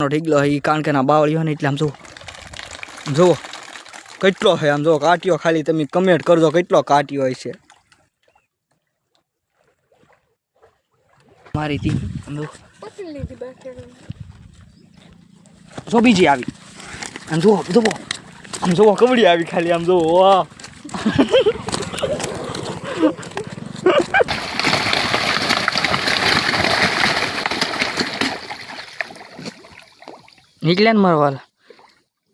ઢીગલો એ કારણ કે બાવળીઓ ને એટલે આમ જુઓ. જુઓ. કેટલો છે આમ જુઓ કાટ્યો ખાલી તમે કમેન્ટ કરજો કેટલો કાટ્યો હોય છે. મારી તી જો બીજી આવી. આમ જુઓ જુઓ આમ જુઓ કબડી આવી ખાલી, આમ જુઓ, વાહ. નીકળ્યા ને મારા વાલા.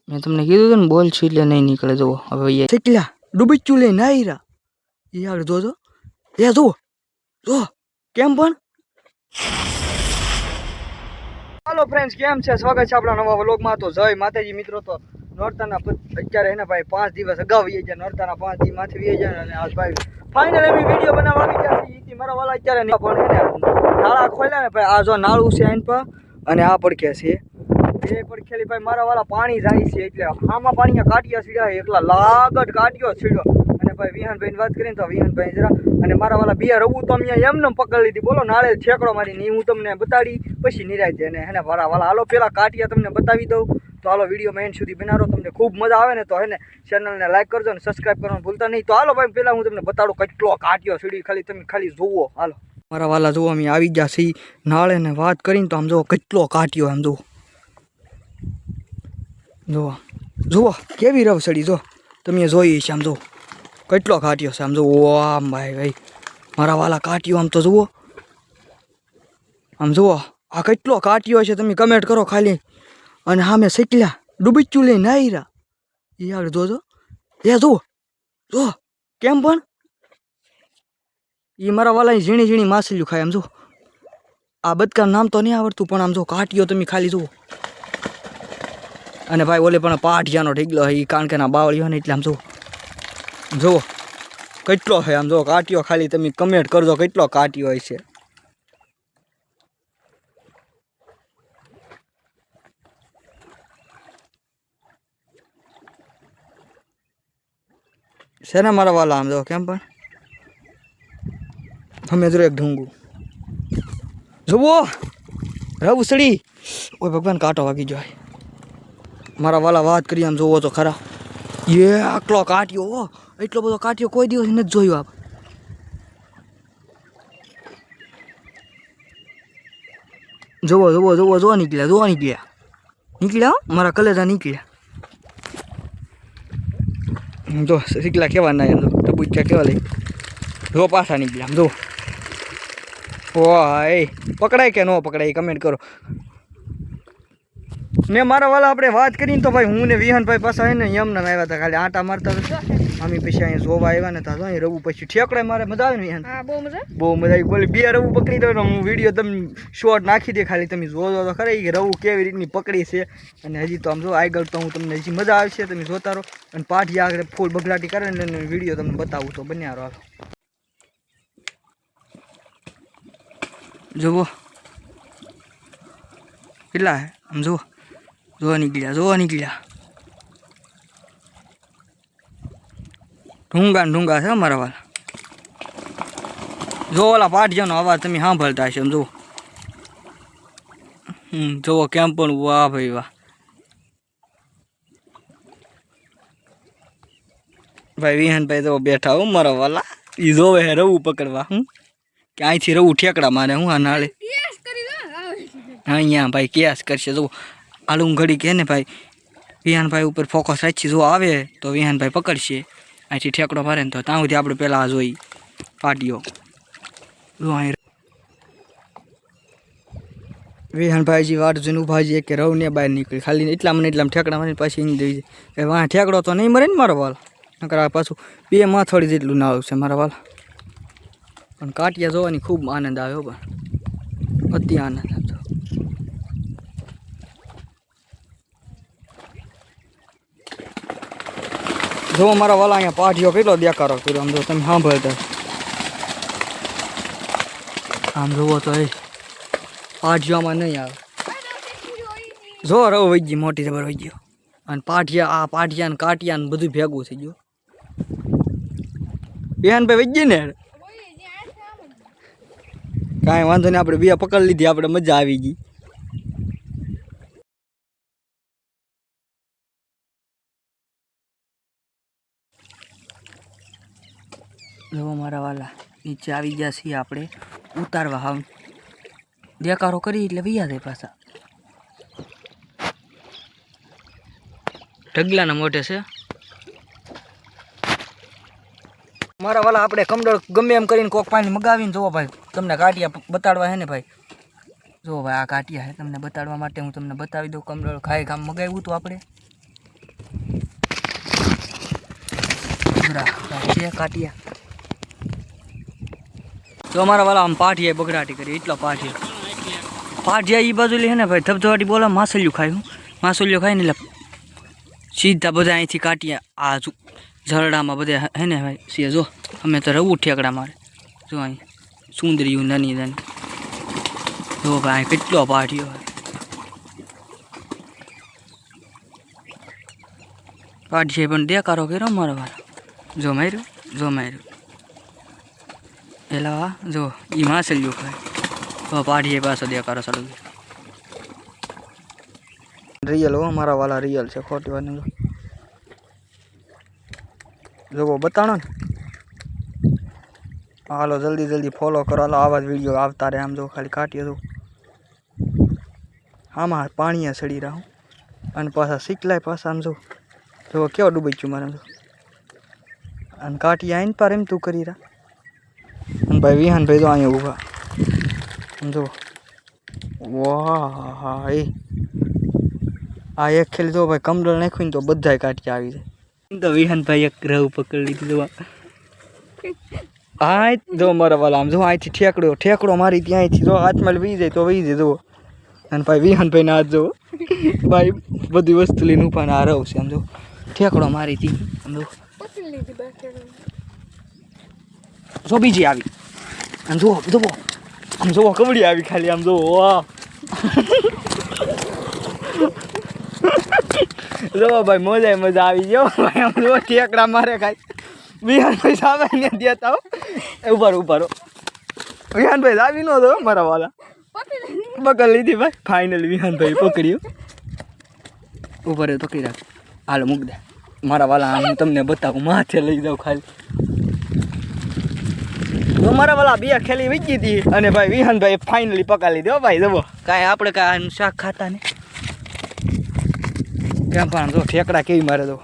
મેં તમને કીધું હતું ને, બોલ છું એટલે નહીં નીકળે, જુઓ. હવે એ ડૂબી ચૂ લઈને રહ્યા એ આગળ જોજો એ જુઓ. જો કેમ પણ? હાલો ફ્રેન્ડ્સ કેમ છે? સ્વાગત છે આપણા નવા વ્લોગમાં. તો જય માતાજી, મિત્રો. તો નોરતાના અત્યારે એના ભાઈ પાંચ દિવસ અગાઉ વી ગયા. નોરતાના પાંચ દિવસ માથે વી ગયા અને આજ ભાઈ ફાઇનલ એવી વીડિયો બનાવવા આવી ગયા છે. ઈથી મારા વાલા અત્યારે પણ એને નાળા ખોલ્યા ને ભાઈ. આ જો નાળું છે એન પર, અને આ પડકે છે. એ પડખેલી ભાઈ મારા વાળા પાણી જાય છે એટલે આમાં પાણી કાઢ્યા સીડ્યા છે, એકલા લાગટ કાઢ્યો છીડ્યો અને ભાઈ વિહાનભાઈની વાત કરીને તો વિહાનભાઈ જરા, અને મારા વાળા બે રવું તો અહીંયા એમને પકડી લીધી. બોલો, નાળે છેકડો મારીને ની હું તમને બતાડી, પછી નિરાય દે અને હેને મારા વાળા, હાલો, પેલા કાઢ્યા તમને બતાવી દઉં. તો હાલો વીડિયો મેન સુધી બનાવો તમને ખૂબ મજા આવે ને તો હેને ચેનલને લાઈક કરજો અને સબસ્ક્રાઈબ કરવાનું ભૂલતા નહીં. તો હાલો ભાઈ પહેલાં હું તમને બતાડું કેટલો કાટ્યો સીડી. ખાલી તમે ખાલી જુઓ. હાલો. મારા વાલા જુઓ, અમે આવી ગયા છીએ. નાળે ને વાત કરીને તો આમ જુઓ કેટલો કાટ્યો આમ જુઓ. જુઓ. જુઓ, કેવી રવસડી, જો. તમે જોઈ છે આમ જુઓ કેટલો કાટ્યો છે આમ જુઓ આમ ભાઈ ભાઈ. મારા વાલા કાટ્યો આમ તો જુઓ. આમ જુઓ, આ કેટલો કાટ્યો છે તમે કમેન્ટ કરો ખાલી. અને સામે શીખલ્યા ડૂબીચું લઈને રહ્યા એ આગળ જોજો એ જુઓ જુઓ. કેમ પણ? એ મારા વાલા ઝીણી ઝીણી માછલીઓ ખાય આમ જો આ બદકા નામ તો નહીં આવડતું, પણ આમ જો કાટ્યો તમે ખાલી જુઓ. અને ભાઈ ઓલે પણ પાઠિયાનો ઢીગલો એ કારણ કે ના બાવળીઓ ને એટલે આમ જુઓ જુઓ કેટલો છે આમ જો કાટ્યો ખાલી તમે કમેન્ટ કરજો કેટલો કાટ્યો હોય છે. છે ને મારા વાલા આમ જો, કેમ પણ? અમે જો એક ઢૂંગું. જુઓ રવસડી ઓય ભગવાન કાંટો વાગી જાય મારા વાલા વાત કરી આમ જોવો તો ખરા. એ આટલો કાટ્યો હો. એટલો બધો કાટ્યો કોઈ દિવસ નથી જોયો આપ. જોવો જોવો જોવો, જોવા નીકળ્યા જોવા નીકળ્યા. નીકળ્યા? મારા કલેજા નીકળ્યા. જો, શીખલા કેવા ના એમ જો ટબુચ્યા કેવા લઈ જો પાછા નીકળ્યા, આમ જો એ પકડાય કે ન પકડાય કમેન્ટ કરો. ને મારા વાલા આપણે વાત કરીને તો ભાઈ હું ને પાસે પાછા એમ ને એમને આવ્યા હતા ખાલી આટા મારતા હતા. અમે પછી અહીંયા જોવા આવ્યા ને તા અહીં રવું પછી ઠેકડે મારે મજા આવે ને વિહાન? બહુ મજા બહુ મજા આવી. બોલી બે રવું પકડી દો હું વીડિયો તમે શોર્ટ નાખી દે ખાલી. તમે જોજો તો ખરે કે રવું કેવી રીતની પકડી છે. અને હજી તો આમ જો આગળ તો હું તમને હજી મજા આવશે તમે જોતા રહો. અને પાઠી આગળ ફૂલ બગલાટી કરે ને વીડિયો તમને બતાવું તો બન્યા રહો જુઓ. કેટલા આમ જુઓ. જોવા નીકળ્યા જોવા નીકળ્યા. ઢૂંગા ઢૂંગા છે અમારા વાળા જો ઓલા પાટિયાનો અવાજ તમે સાંભળતા હશો જુઓ. હમ જુઓ કેમ પણ વાહ ભાઈ વાહ. ભાઈ વિહાનભાઈ તો બેઠા હું મારા વાલા. એ જોવે હે રવું પકડવા હું ક્યાંયથી રવું ઠેકડા મારે હું આ નાળે. આવે. અહીંયા ભાઈ કેસ કરશે જો આલું ઘડી કે ને ભાઈ, વિહાનભાઈ ઉપર ફોકસ રાખી જો આવે તો વિહાનભાઈ પકડશે. અહીંથી ઠેકડો મારે ને તો ત્યાં સુધી આપણે પહેલાં જોઈ પાટીઓ વિહાનભાઈજી વાટ જોઈને ઊભા છે કે રવ ને બહાર નીકળી. ખાલી એટલા મને એટલા ઠેકડા મારીને પાછી એની દઈ જાય વાહ ઠેકડો તો નહીં મરે ને મારો વાલ. નકર પાછું બે માથોડી જેટલું નાળું છે મારા વાલ. પણ કાટિયા જોવાની ખૂબ આનંદ આવ્યો પણ, અતિ આનંદ હતો જો મારા વાલા અહીંયા પાઠિયો કેટલો દેખાડો કર્યો, આમ જો તમે સાંભળતા આમ જોવો તો એ પાઠિયામાં નહીં આવે. જો રવ વહી ગઈ, મોટી જબર વહી ગયો. અને પાઠિયા, આ પાઠિયા ને કાટિયા ને બધું ભેગું થઈ ગયું. બેન ભાઈ વહી ગઈ ને? કાંઈ વાંધો નહીં, આપણે બે પકડી લીધી, આપણે મજા આવી ગઈ. જો મારા વાલા, નીચે આવી ગયા છીએ આપણે. ઉતારવા હાવ દેકારો કરી એટલે વૈયા જાય પાછા. ઢગલાના મોઢે છે. મારા વાલા, આપણે કમડળ ગમે એમ કરીને કોક પાણી મગાવીને જોવો ભાઈ. તમને કાઢિયા બતાડવા હે ને ભાઈ? જો ભાઈ, આ કાટિયા હે તમને બતાડવા માટે હું તમને બતાવી દઉં કમડળ ખાઈ કામ મગાવ્યું હતું આપણે. કાટિયા તો અમારા વાળા આમ પાઠિયા બગડાટી કરી, એટલો પાઠિયા. પાઠિયા એ બાજુ લે ને ભાઈ ધબધબાટી બોલા માસલિયું ખાય માસલિયું ખાય ને એટલે સીધા બધા અહીંથી કાઢીએ આ ઝરડામાં બધા હે ને ભાઈ છે જો, અમે તો રવું ઠેકડા મારે. જો અહીં સુંદરીયું નાની નાની. જો ભાઈ, કેટલો પાઠ્યો પાઠીએ પણ દેકારો કર્યો મારો વાળા જો માર્યું જો માર્યું. એલા જો એ માસલિયું ખાય તો પાઠીએ પાછો દેકારો ચાલુ રિયલ હો મારા વાલા રિયલ છે ખોટી વાત નહીં જોવો બતાડો ને હાલો જલ્દી જલ્દી ફોલો કરો હાલો આવા જ વીડિયો આવતા રહે આમ જો ખાલી કાઢીએ તો આમાં પાણીએ સડી રહ્યા હું અને પાછા શીખલાય પાછા આમ જો જો કેવો ડૂબી ગયું મારે જો અને કાઢી આવીને પર એમ તું કરી રહ્યા અને ભાઈ વિહાનભાઈ તો અહીંયા ઊભા સમજો વાહ હા એ આ એક ખેલ તો ભાઈ કમડળ નાખ્યું ને તો બધાય કાઢી આવી જાય તો વિહાનભાઈ એક ગ્રહ પકડી લીધું હા જો મારા વાલા આમ જો અહીંથી ઠેકડો ઠેકડો મારી ત્યાંથી જો હાથમાં વી જાય તો વી જાય જો અને ભાઈ વિહાનભાઈ ના હાથ જો ભાઈ બધી વસ્તુ લઈને ઊભા આ રહું છે આમ જો ઠેકડો મારી તી આમ જો જો બીજી આવી આમ જુઓ જુઓ. આમ જુઓ કબડી આવી ખાલી, આમ જુઓ જો ભાઈ મજા મજા આવી ગયો. ભાઈ, આમ જો ઠેકડા મારે ખાઈ વિહાનભાઈ સામે ને દેતા ઉભારો ઉભારો વિહાનભાઈ આવી નો દો મારા વાલા. પકડી લીધી ભાઈ ફાઇનલ વિહાનભાઈ પકડ્યું. ઉપર પકડી રાખ. હાલો, મૂક દે. મારા વાલા હું તમને બતાવું, માથે લઈ જાઉં ખાલી. તો મારા વાલા બે ખેલી વીજી હતી અને ભાઈ વિહાનભાઈ ફાઇનલી પકડી દો ભાઈ જબો કાંઈ આપણે કાંઈ શાક ખાતા ને કેમ પણ જો ઠેકડા કેવી મારે દો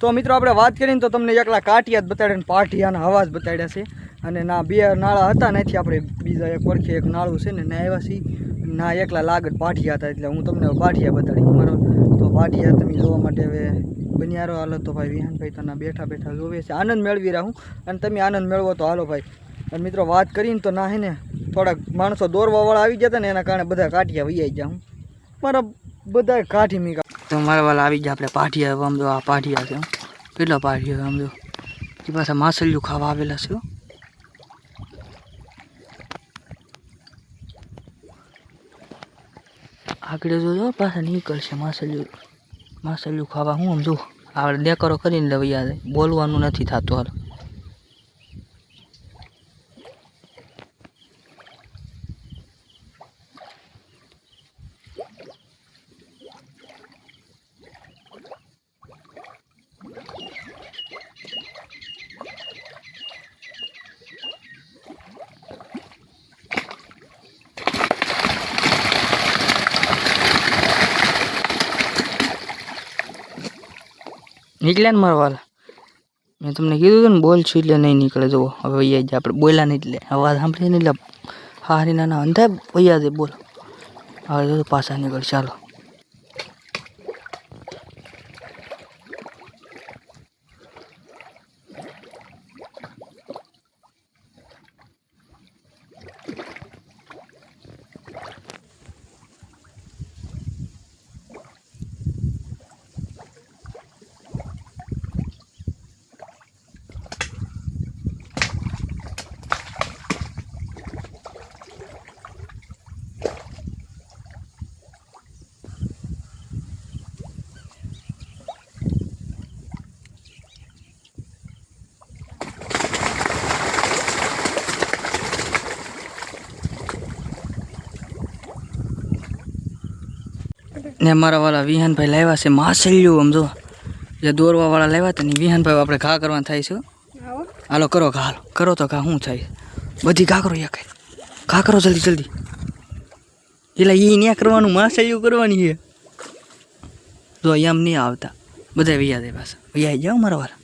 તો મિત્રો, આપણે વાત કરીને તો તમને એકલા કાટિયા જ બતાડ્યા ને પાઠિયાના હવા જ બતાડ્યા છે. અને ના, બે નાળા હતા નથી આપણે બીજા એક વર્ષે એક નાળું છે ને ના આવ્યા છીએ. ના, એકલા લાગત પાઠિયા હતા, એટલે હું તમને પાઠિયા બતાડી મારો તો પાઠિયા તમે જોવા માટે હવે બન્યારો હાલો તો ભાઈ વિહાનભાઈ તમે બેઠા બેઠા જોવે છે. આનંદ મેળવી રહ્યા હું. અને તમે આનંદ મેળવો તો હાલો ભાઈ. અને મિત્રો વાત કરીને તો ના હે ને, થોડાક માણસો દોરવાવાળા આવી ગયા હતા ને એના કારણે બધા કાઠિયા વૈયા ગયા હું. મારા બધા કાઠી મીકા તો મારા વાળા આવી ગયા આપણે પાઠિયા આમ આ પાઠિયા છે કેટલા પાઠિયા આમ જો એ પાછા માછલીઓ ખાવા આવેલા છે. આગળ જોજો પાછા નીકળશે માસલિયું માછલીઓ ખાવા હું આમ જો, આપણે ડેકરો કરીને લઈ બોલવાનું નથી થતું હાલ. નીકળ્યા ને મારા વાલા. મેં તમને કીધું હતું ને, બોલ છું એટલે નહીં નીકળે, જુઓ. હવે વૈયા જાય આપણે બોલ્યા નહીં એટલે. અવાજ સાંભળીએ ને એટલે હારી નાના અંધાય વૈયા જાય બોલ. હવે જો પાછા નીકળ, ચાલો. ને અમારા વાળા વિહાનભાઈ લાવ્યા છે માછલીઓ આમ જો જે દોરવાવાળા લાવ્યા હતા ને વિહાનભાઈ આપણે ઘા કરવાનું થાય છે હાલો કરો ઘા હાલો. કરો તો ઘા શું થાય? બધી ઘા કરો યા કઈ ઘા કરો જલ્દી જલ્દી. એટલે એ ન્યા કરવાનું માસાયું કરવાની છે. જો એમ નહીં આવતા. બધા વૈયા દે પાછા. વૈયા જાઓ મારા વાળા.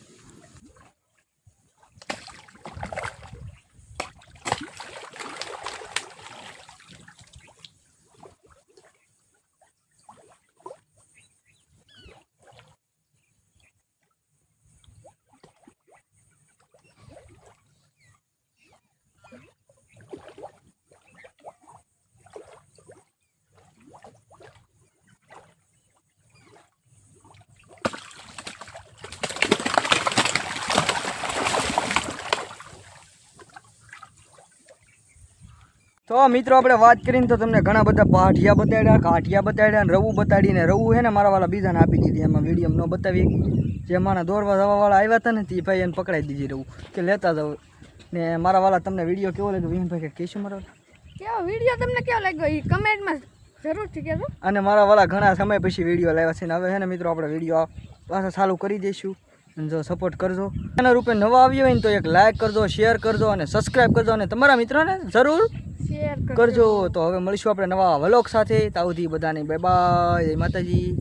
તો મિત્રો આપણે વાત કરીને તો તમને ઘણા બધા પાઠિયા બતાડ્યા કાઠિયા બતાડ્યા અને રવું બતાડીને રવું છે ને મારા વાળા બીજાને આપી દીધી. એમાં વીડિયો ન બતાવી જે મારા દોરવા જવાવાળા આવ્યા હતા ને તે ભાઈ એને પકડાઈ દીધી રવું. કે લેતા જાવ ને મારા વાળા તમને વીડિયો કેવો લાગ્યો? વિહીનભાઈ કે કહેશું મારા કેવો વીડિયો તમને કેવો લાગ્યો? એ કમેન્ટમાં જરૂરથી કહેજો. અને મારા વાળા ઘણા સમય પછી વીડિયો લાવ્યા છે ને હવે છે ને મિત્રો આપણે વીડિયો પાછા ચાલુ કરી દઈશું. અને જો સપોર્ટ કરજો. એના રૂપે નવા આવ્યો હોય ને તો એક લાઈક કરજો શેર કરજો અને સબસ્ક્રાઈબ કરજો. અને તમારા મિત્રોને જરૂર કરજો. તો હવે મળીશું આપણે નવા વલોક સાથે. તાવથી બધાને બાય બાય જય માતાજી.